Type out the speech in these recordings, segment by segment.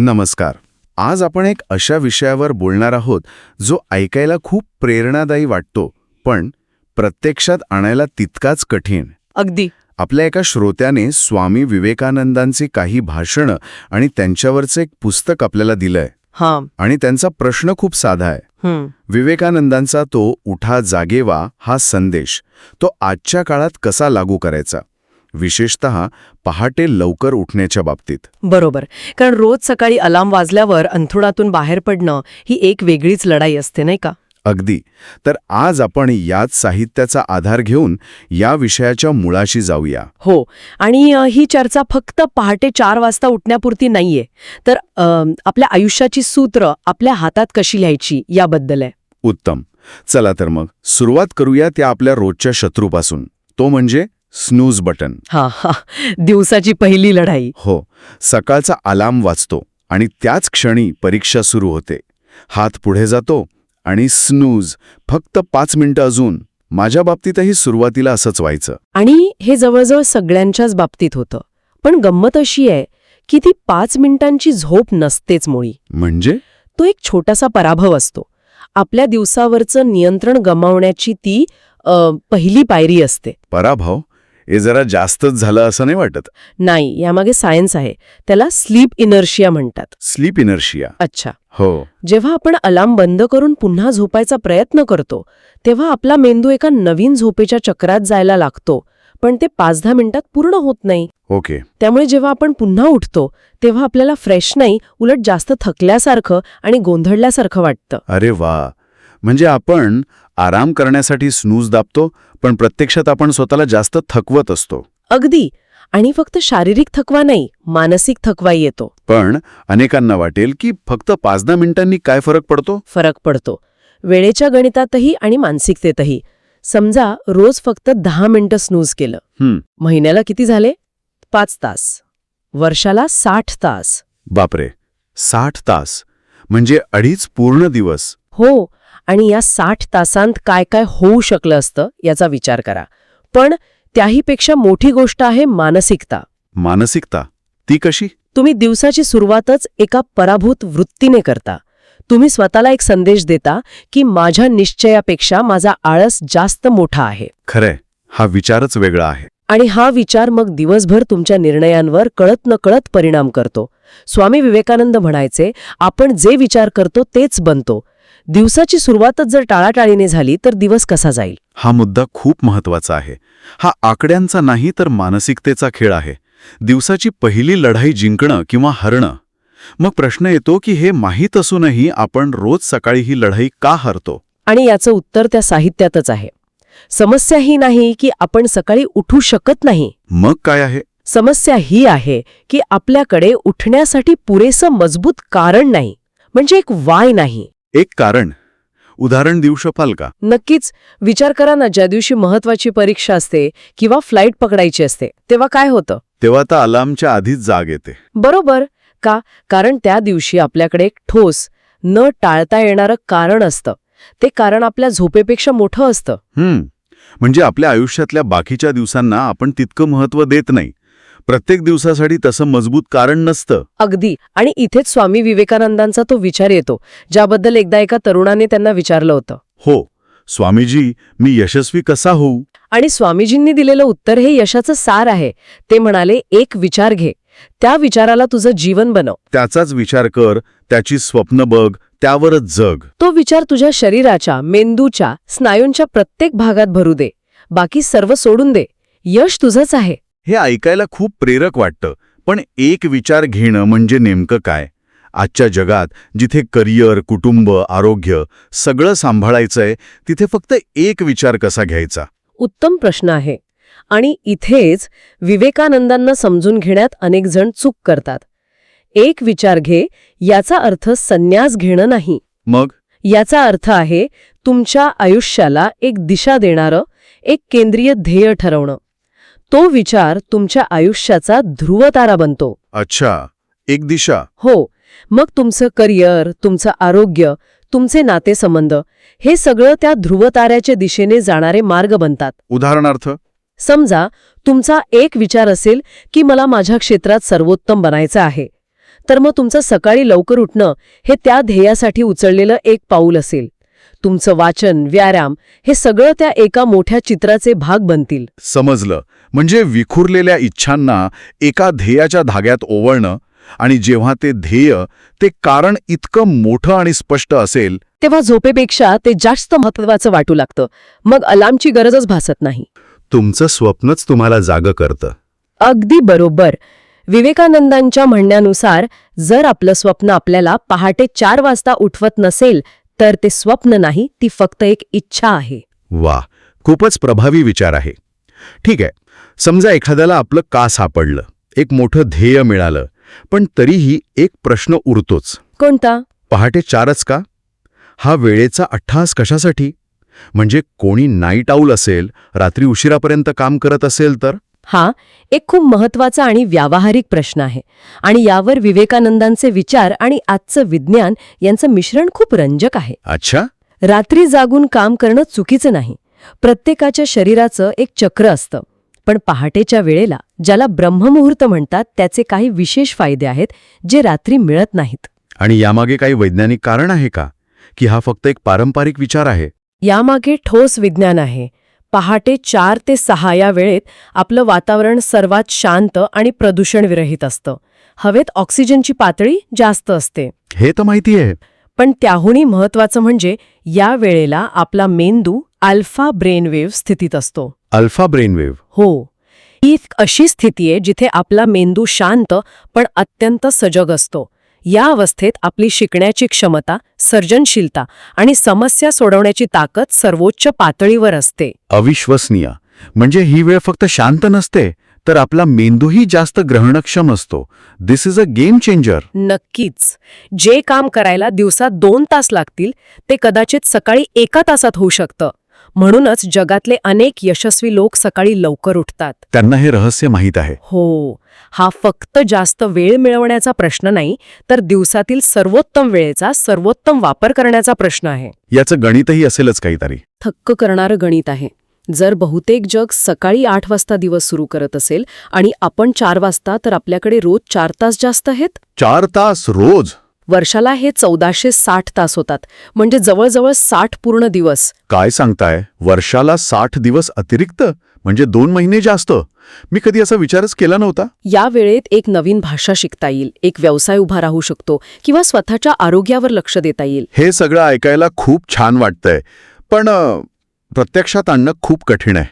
नमस्कार. आज आपण एक अशा विषयावर बोलणार आहोत जो ऐकायला खूप प्रेरणादायी वाटतो पण प्रत्यक्षात आणायला तितकाच कठीण. अगदी. आपल्या एका श्रोत्याने स्वामी विवेकानंदांची काही भाषणं आणि त्यांच्यावरचं एक पुस्तक आपल्याला दिलंय. हां. आणि त्यांचा प्रश्न खूप साधा आहे. हं. विवेकानंदांचा तो उठा जागेवा हा संदेश तो आजच्या काळात कसा लागू करायचा? विशेषत पहाटे लवकर उठण्याच्या बाबतीत. बरोबर. कारण रोज सकाळी अलार्म वाजल्यावर अंथरुणातून बाहेर पडणं ही एक वेगळीच लढाई असते नाही का? अगदी. तर आज आपण याच साहित्याचा आधार घेऊन या विषयाच्या मुळाशी जाऊया. हो. आणि ही चर्चा फक्त पहाटे चार वाजता उठण्यापुरती नाहीये. तर आपल्या आयुष्याची सूत्र आपल्या हातात कशी लिहायची याबद्दल आहे? उत्तम. चला तर मग सुरुवात करूया त्या आपल्या रोजच्या शत्रूपासून. तो म्हणजे स्नूज बटन हा हा. दिवसाची पहिली लढाई. हो. सकाळचा अलार्म वाजतो आणि त्याच क्षणी परीक्षा सुरू होते. हात पुढे जातो आणि स्नूज फक्त पाच मिनिटं अजून. माझ्या बाबतीतही सुरुवातीला असंच व्हायचं. आणि हे जवळजवळ सगळ्यांच्याच बाबतीत होतं. पण गंमत अशी आहे की ती पाच मिनिटांची झोप नसतेच मुळी. म्हणजे? तो एक छोटासा पराभव असतो. आपल्या दिवसावरचं नियंत्रण गमावण्याची ती अ, पहिली पायरी असते. पराभव? हे जरा जास्तच झालं असं नाही वाटत. नाही यामागे सायन्स आहे. त्याला स्लीप इनर्शिया म्हणतात. स्लीप इनर्शिया अच्छा. हो. जेव्हा आपण अलार्म बंद करून पुन्हा झोपायचा प्रयत्न करतो तेव्हा आपला मेंदू एका नवीन झोपेच्या चक्रात जायला लागतो पण ते पाच दहा मिनिटात पूर्ण होत नाही. ओके. त्यामुळे जेव्हा आपण पुन्हा उठतो तेव्हा आपल्याला फ्रेश नाही उलट जास्त थकल्यासारखं आणि गोंधळल्यासारखं वाटतं. अरे वा. म्हणजे आपण आराम करण्यासाठी स्नूज दाबतो पण प्रत्यक्षात आपण स्वतःला जास्त थकवत असतो. अगदी. आणि फक्त शारीरिक थकवा नाही मानसिक थकवा येतो. पण अनेकांना वाटेल की फक्त पाच दहा मिनिटांनी काय फरक पडतो? फरक पडतो. वेळेच्या गणितातही आणि मानसिकतेतही. समजा रोज फक्त दहा मिनिटं स्नूज केलं. महिन्याला किती झाले? पाच तास. वर्षाला साठ तास. बापरे. साठ तास. म्हणजे अडीच पूर्ण दिवस. हो. आणि या साठ तासांत काय काय होऊ शकलं असतं याचा विचार करा. पण त्याहीपेक्षा मोठी गोष्ट आहे मानसिकता. मानसिकता? ती कशी? तुम्ही दिवसाची सुरुवातच एका पराभूत वृत्तीने करता. तुम्ही स्वतःला एक संदेश देता की माझ्या निश्चयापेक्षा माझा आळस जास्त मोठा आहे. खरंय. हा विचारच वेगळा आहे. आणि हा विचार मग दिवसभर तुमच्या निर्णयांवर कळत न कळत परिणाम करतो. स्वामी विवेकानंद म्हणायचे आपण जे विचार करतो तेच बनतो. दिवसाची सुरुवातच जर टाळाटाळीने झाली तर दिवस कसा जाईल? हा मुद्दा खूप महत्त्वाचा आहे. हा आकड्यांचा नाही तर मानसिकतेचा खेळ आहे. दिवसाची पहिली लढाई जिंकणं किंवा हरणं. मग प्रश्न येतो की हे माहीत असूनही आपण रोज सकाळी ही लढाई का हरतो? आणि याचं उत्तर त्या साहित्यातच आहे. समस्या ही नाही की आपण सकाळी उठू शकत नाही. मग काय आहे? समस्या ही आहे की आपल्याकडे उठण्यासाठी पुरेसं मजबूत कारण नाही म्हणजे एक वाय नाही. एक कारण. उदाहरण देऊ शकाल का? नक्कीच. विचार करा ना ज्या दिवशी महत्वाची परीक्षा असते किंवा फ्लाईट पकडायची असते तेव्हा काय होतं? तेव्हा तर अलार्मच्या आधीच जाग येते. बरोबर. का? कारण त्या दिवशी आपल्याकडे एक ठोस न टाळता येणारं कारण असतं. ते कारण आपल्या झोपेपेक्षा मोठं असतं. हम्म. म्हणजे आपल्या आयुष्यातल्या बाकीच्या दिवसांना आपण तितकं महत्त्व देत नाही. प्रत्येक दिवसासाठी तसं मजबूत कारण नसतं. अगदी. आणि इथेच स्वामी विवेकानंदांचा तो विचार येतो ज्याबद्दल एकदा एका तरुणाने त्यांना विचारलं होतं. हो स्वामीजी मी यशस्वी कसा होऊ? आणि स्वामीजींनी दिलेलं उत्तर हे यशाचं सार आहे. ते म्हणाले एक विचार घे. त्या विचाराला तुझं जीवन बनव. त्याचाच विचार कर त्याची स्वप्न बघ त्यावरच जग. तो विचार तुझ्या शरीराच्या मेंदूच्या स्नायूंच्या प्रत्येक भागात भरू दे. बाकी सर्व सोडून दे. यश तुझंच आहे. हे ऐकायला खूप प्रेरक वाटतं. पण एक विचार घेणं म्हणजे नेमकं काय? आजच्या जगात जिथे करिअर कुटुंब आरोग्य सगळं सांभाळायचंय तिथे फक्त एक विचार कसा घ्यायचा? उत्तम प्रश्न आहे. आणि इथेच विवेकानंदांना समजून घेण्यात अनेक जण चूक करतात. एक विचार घे याचा अर्थ संन्यास घेणं नाही. मग? याचा अर्थ आहे तुमच्या आयुष्याला एक दिशा देणारं एक केंद्रीय ध्येय ठरवणं. तो विचार तुमच्या आयुष्याचा ध्रुवतारा बनतो. अच्छा एक दिशा. हो मग तुमचं करिअर तुमचं आरोग्य तुमचे नातेसंबंध हे सगळं त्या ध्रुवताऱ्याच्या दिशेने जाणारे मार्ग बनतात. उदाहरणार्थ? समजा तुमचा एक विचार असेल की मला माझ्या क्षेत्रात सर्वोत्तम बनायचं आहे. तर मग तुमचं सकाळी लवकर उठणं हे त्या ध्येयासाठी उचललेलं एक पाऊल असेल. तुमचं वाचन व्यायाम हे सगळं त्या एका मोठ्या चित्राचे भाग बनतील. समजलं. म्हणजे विखुरलेल्या इच्छांना एका ध्येयाच्या धाग्यात ओवळणं आणि जेव्हा ते ध्येय ते कारण इतकं मोठं आणि स्पष्ट असेल तेव्हा झोपेपेक्षा ते जास्त महत्वाचं वाटू लागतं. मग अलार्मची गरजच भासत नाही. तुमचं स्वप्नच तुम्हाला जागं करतं. अगदी बरोबर. विवेकानंदांच्या म्हणण्यानुसार जर आपलं स्वप्न आपल्याला पहाटे चार वाजता उठवत नसेल तर ते स्वप्न नाही ती फक्त एक इच्छा आहे. वा खूपच प्रभावी विचार आहे. ठीक आहे समजा एखाद्याला आपलं का सापडलं एक मोठं ध्येय मिळालं पण तरीही एक प्रश्न उरतोच. कोणता? पहाटे चारच का? हा वेळेचा अठ्ठास कशासाठी? म्हणजे कोणी नाईट आऊल असेल रात्री उशिरापर्यंत काम करत असेल तर? हा एक खूप महत्त्वाचा आणि व्यावहारिक प्रश्न आहे. आणि यावर विवेकानंदांचे विचार आणि आजचं विज्ञान यांचं मिश्रण खूप रंजक आहे. अच्छा. रात्री जागून काम करणं चुकीचं नाही. प्रत्येकाच्या शरीराचं एक चक्र असतं. पण पहाटेच्या वेळेला ज्याला ब्रह्ममुहूर्त म्हणतात त्याचे काही विशेष फायदे आहेत जे रात्री मिळत नाहीत. आणि यामागे काही वैज्ञानिक कारण आहे का? की हा फक्त एक पारंपरिक विचार आहे? यामागे ठोस विज्ञान आहे. पहाटे चार ते सहा या वेळेत आपलं वातावरण सर्वात शांत आणि प्रदूषणविरहित असतं. हवेत ऑक्सिजनची पातळी जास्त असते. हे तर माहिती आहे. पण त्याहूनही महत्वाचं म्हणजे या वेळेला आपला मेंदू अल्फा ब्रेनवेव्ह स्थितीत असतो. अल्फा ब्रेनवेव्ह हो. ही एक अशी स्थिती आहे जिथे आपला मेंदू शांत पण अत्यंत सजग असतो. या अवस्थेत आपली शिकण्याची क्षमता सर्जनशीलता आणि समस्या सोडवण्याची ताकद सर्वोच्च पातळीवर असते. अविश्वसनीय. म्हणजे ही वेळ फक्त शांत नसते तर आपला मेंदूही जास्त ग्रहणक्षम असतो. This is a game changer नक्कीच. जे काम करायला दिवसात दोन तास लागतील ते कदाचित सकाळी एका तासात होऊ शकतं. म्हणूनच जगातले अनेक यशस्वी लोक सकाळी लवकर उठतात. त्यांना हे रहस्य माहीत आहे. हो हा फक्त जास्त वेळ मिळवण्याचा प्रश्न नाही तर दिवसातील सर्वोत्तम वेळेचा सर्वोत्तम वापर करण्याचा प्रश्न आहे. याचं गणितही असेलच काहीतरी. थक्क करणारं गणित आहे. जर बहुतेक जग सकाळी आठ वाजता दिवस सुरू करत असेल आणि आपण चार वाजता तर आपल्याकडे रोज चार तास जास्त आहेत? चार तास रोज? वर्षाला हे चौदाशे साठ तास होतात. म्हणजे जवळजवळ साठ पूर्ण दिवस. काय सांगताय? वर्षाला साठ दिवस अतिरिक्त? म्हणजे दोन महिने जास्त. मी कधी असा विचारच केला नव्हता. या वेळेत एक नवीन भाषा शिकता येईल. एक व्यवसाय उभा राहू शकतो किंवा स्वतःच्या आरोग्यावर लक्ष देता येईल. हे सगळं ऐकायला खूप छान वाटतंय. पण प्रत्यक्षात आणणं खूप कठीण आहे.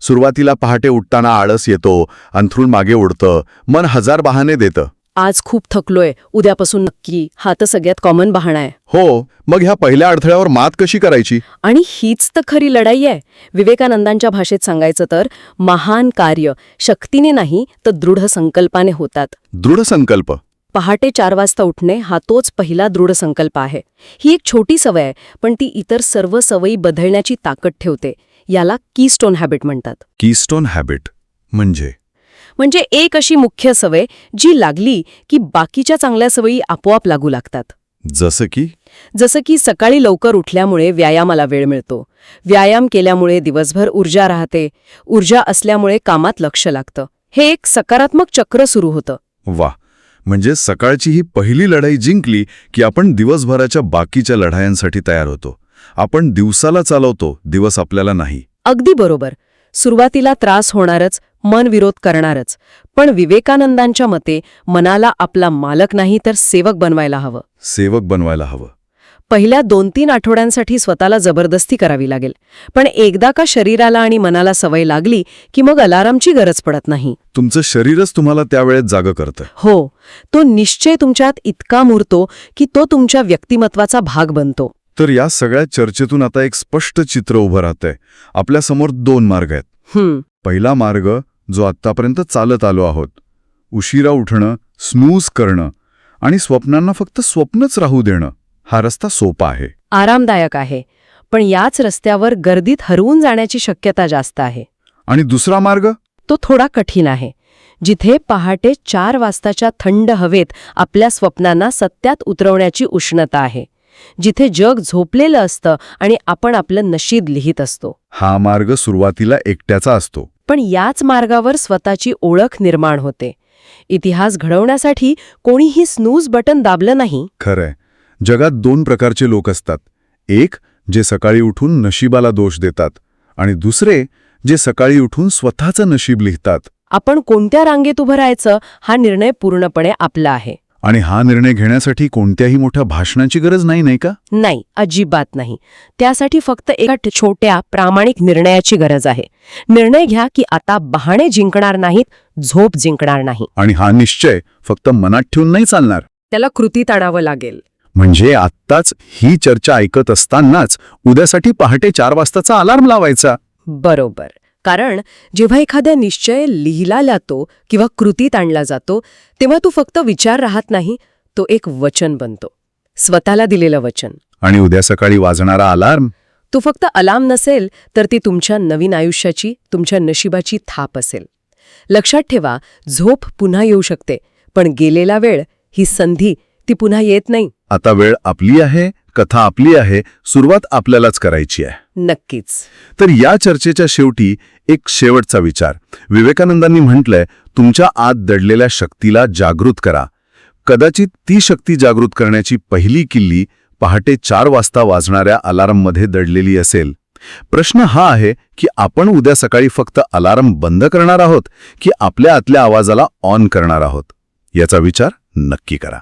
सुरुवातीला पहाटे उठताना आळस येतो अंथरूण मागे उडतं मन हजार बहाने देतं. आज खूप थकलोय. उद्यापासून नक्की हा तर सगळ्यात कॉमन बहाणा आहे. हो मग ह्या पहिल्या अडथळ्यावर मात कशी करायची? आणि हीच तर खरी लढाई आहे. विवेकानंदांच्या भाषेत सांगायचं तर महान कार्य शक्तीने नाही तर दृढ संकल्पाने होतात. दृढ संकल्प. पहाटे चार वाजता उठणे हा तोच पहिला दृढ संकल्प आहे. ही एक छोटी सवय आहे पण ती इतर सर्व सवयी बदलण्याची ताकद ठेवते. याला कीस्टोन हॅबिट म्हणतात. कीस्टोन हॅबिट म्हणजे? म्हणजे एक अशी मुख्य सवय जी लागली की बाकीच्या चांगल्या सवयी आपोआप लागू लागतात. जसं की? जसं की सकाळी लवकर उठल्यामुळे व्यायामाला वेळ मिळतो. व्यायाम केल्यामुळे दिवसभर ऊर्जा राहते. ऊर्जा असल्यामुळे कामात लक्ष लागतं. हे एक सकारात्मक चक्र सुरू होतं. वा! म्हणजे सकाळची ही पहिली लढाई जिंकली की आपण दिवसभराच्या बाकीच्या लढायांसाठी तयार होतो. आपण दिवसाला चालवतो दिवस आपल्याला नाही. अगदी बरोबर. सुरुवातीला त्रास होणारच मन विरोध करणारच. पण विवेकानंदांच्या मते मनाला आपला मालक नाही तर सेवक बनवायला हवं. सेवक बनवायला हवं. पहिल्या दोन तीन आठवड्यांसाठी स्वतःला जबरदस्ती करावी लागेल. पण एकदा का शरीराला आणि मनाला सवय लागली की मग अलारामची गरज पडत नाही. तुमचं शरीरच तुम्हाला त्यावेळेत जागं करतं. हो. तो निश्चय तुमच्यात इतका मुरतो की तो तुमच्या व्यक्तिमत्वाचा भाग बनतो. तर या सगळ्या चर्चेतून आता एक स्पष्ट चित्र उभं राहतंय. आपल्यासमोर दोन मार्ग आहेत. पहिला मार्ग जो आत्तापर्यंत चालत आलो आहोत. उशिरा उठणं स्नूज करणं आणि स्वप्नांना फक्त स्वप्नच राहू देणं हा रस्ता सोपा आहे. आरामदायक आहे. पण याच रस्त्यावर गर्दीत हरवून जाण्याची शक्यता जास्त आहे. आणि दुसरा मार्ग? तो थोडा कठीण आहे. जिथे पहाटे चार वाजताच्या थंड हवेत आपल्या स्वप्नांना सत्यात उतरवण्याची उष्णता आहे. जिथे जग झोपलेलं असतं आणि आपण आपलं नशीब लिहित असतो. हा मार्ग सुरुवातीला एकट्याचा असतो. पण याच मार्गावर स्वतःची ओळख निर्माण होते. इतिहास घडवण्यासाठी कोणीही स्नूज बटन दाबलं नाही. खरंय. जगात दोन प्रकारचे लोक असतात. एक जे सकाळी उठून नशिबाला दोष देतात आणि दुसरे जे सकाळी उठून स्वतःचं नशीब लिहितात. आपण कोणत्या रांगेत उभं राहायचं हा निर्णय पूर्णपणे आपला आहे. आणि हा निर्णय घेण्यासाठी कोणत्याही मोठ्या भाषणाची गरज नाही नाही का? नाही अजिबात नाही. त्यासाठी फक्त एका छोट्या प्रामाणिक निर्णयाची गरज आहे. निर्णय घ्या की आता बहाणे जिंकणार नाहीत झोप जिंकणार नाही. आणि हा निश्चय फक्त मनात ठेवून नाही चालणार. त्याला कृतीत आणावं लागेल. म्हणजे आत्ताच ही चर्चा ऐकत असतानाच उद्यासाठी पहाटे चार वाजताचा अलार्म लावायचा. बरोबर. कारण जेव्हा एखाद्या निश्चय लिहिला जातो किंवा कृतीत आणला जातो तेव्हा तो फक्त विचार राहत नाही तो एक वचन बनतो. स्वतःला दिलेलं वचन. आणि उद्या सकाळी वाजणारा अलार्म? तो फक्त अलाम नसेल तर ती तुमच्या नवीन आयुष्याची तुमच्या नशिबाची थाप असेल. लक्षात ठेवा झोप पुन्हा येऊ शकते पण गेलेला वेळ ही संधी ती पुन्हा येत नाही. आता वेळ आपली आहे कथा आपली आहे सुरुवात आपल्यालाच करायची आहे. नक्कीच. तर या चर्चेच्या शेवटी एक शेवटचा विचार. विवेकानंदांनी म्हटलंय तुमच्या आत दडलेल्या शक्तीला जागृत करा. कदाचित ती शक्ती जागृत करण्याची पहिली किल्ली पहाटे चार वाजता वाजणाऱ्या अलार्ममध्ये दडलेली असेल. प्रश्न हा आहे की आपण उद्या सकाळी फक्त अलार्म बंद करणार आहोत की आपल्या आतल्या आवाजाला ऑन करणार आहोत? याचा विचार नक्की करा.